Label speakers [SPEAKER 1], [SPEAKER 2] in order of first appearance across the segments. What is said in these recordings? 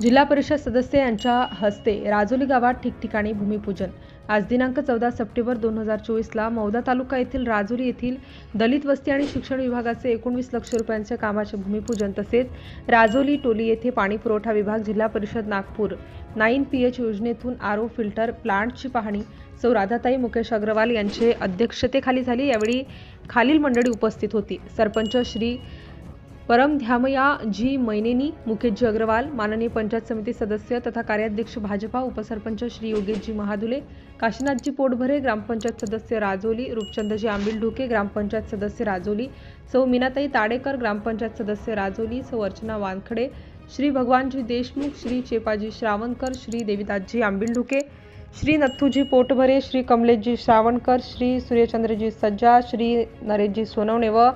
[SPEAKER 1] जिल्हा परिषद सदस्य यांच्या हस्ते राजोली गावात ठिकठिकाणी भूमिपूजन. आज दिनांक चौदा सप्टेंबर दोन हजार चोवीसला मौदा तालुका येथील राजुरी येथील दलित वस्ती आणि शिक्षण विभागाचे एकोणवीस लक्ष रुपयांच्या कामाचे भूमिपूजन तसेच राजोली टोली येथे पाणी पुरवठा विभाग जिल्हा परिषद नागपूर नाईन पी एच योजनेतून आरो फिल्टर प्लांटची पाहणी सौ राधाताई मुकेश अग्रवाल यांचे अध्यक्षतेखाली झाली. यावेळी खालील मंडळी उपस्थित होती. सरपंच श्री परम ध्यामया जी मैनेनी मुकेशजी अग्रवाल माननीय पंचायत समिती सदस्य तथा कार्याध्यक्ष भाजपा उपसरपंच श्री योगेशजी महादुले काशीनाथजी पोटभरे ग्रामपंचायत सदस्य राजोली रूपचंदजी आंबिल ढोके ग्रामपंचायत सदस्य राजोली सौ मीनाताई ताडेकर ग्रामपंचायत सदस्य राजोली सौ अर्चना वानखडे श्री भगवानजी देशमुख श्री चेपाजी श्रावणकर श्री देविदासजी आंबिल ढुके श्री नथुजी पोटभरे श्री कमलेशजी श्रावणकर श्री सूर्यचंद्रजी सज्जा श्री नरेशजी सोनवणे व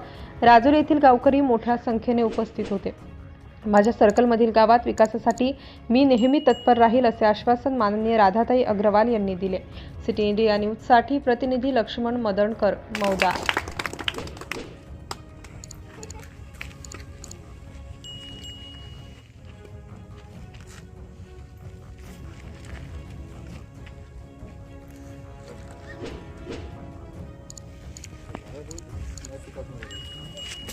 [SPEAKER 1] राजुरी येथील गावकरी मोठ्या संख्येने उपस्थित होते. माझ्या सर्कलमधील गावात विकासासाठी मी नेहमी तत्पर राहील असे आश्वासन माननीय राधाताई अग्रवाल यांनी दिले. सिटी इंडिया न्यूजसाठी प्रतिनिधी Laxman मदणकर Mauda. fica com ele.